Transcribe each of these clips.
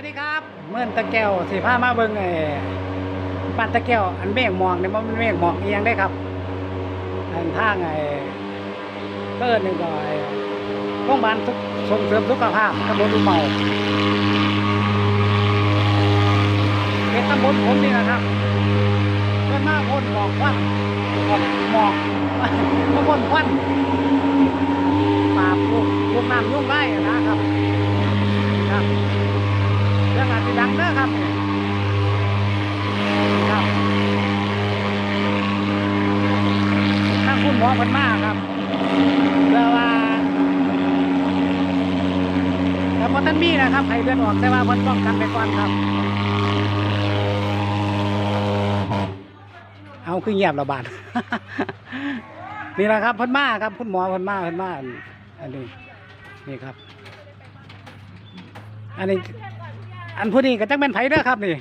วัสดีครับเมื่อนตะแก้วสีผ้ามาเบิ่งไอ้ปันตะแก้วอันเมฆหมอกเนี่ยมันเมฆหมอกเอียงได้ครับ อันท่างไอ้เกิดนี่งก็ไอ้โรงพยาบาลสุขส่งเสริมสุขภาพตำบลอุเมาเป็นตำบลผมนี่นะครับเพื่อนมาพ่นหมอกควันออกหมอกมาพ่นควันปราบลูกลูกน้ำยุ่งได้นะครับ ครับเรื่องอาจจะดัง เด้อครับครับถ้าคุณหมอเพันมาครับแต่ว่าแต่พอท่านมีนะครับให้เดือนออกแต่ว่าเพิ่นป้องกันไปก่อนครับ เอาคือเงียบระบาดนี่แหละครับพิ่นมาครับคุณหมอพิ่นมาเพิ่นมาอันอันนี้นี่ครับ อันนี้ อันผู้นี้ก็จักเป็นไผเด้อครับนี่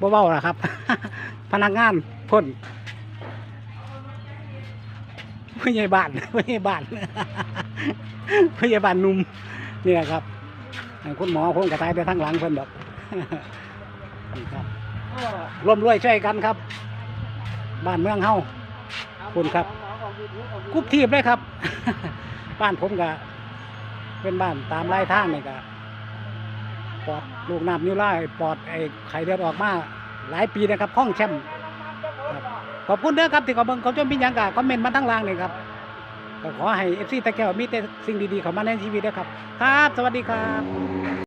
บ่เว้าล่ะครับ พนักงานพ่นผู้ใหญ่บ้านผู้ใหญ่บ้านผู้ใหญ่บ้านนุ่มนี่แหละครับคุณหมอคงกระตายไปทั้งหลังเพิ่นดอกนี่ครับร่วมรวยช่วยกันครับ บ้านเมืองเฮาคุณครับกุ๊บทีบเลยครับ บ้านผมก็เป็นบ้านตามไร่ทางนี่ก็ ปอดลูกน้ำนิ้วไล่ปอดไอ้ไข่เลือดออกมาหลายปีนะครับข้องแชมป์ขอบคุณเด้อครับที่ขอเบิ่งเขาจนมีหยังกะคอมเมนต์มาทั้งล่างนี่ครับก็ขอให้เอฟซีตะแก้วมีแต่สิ่งดีๆเข้ามาในชีวิตเด้อครับ ครับ สวัสดีครับ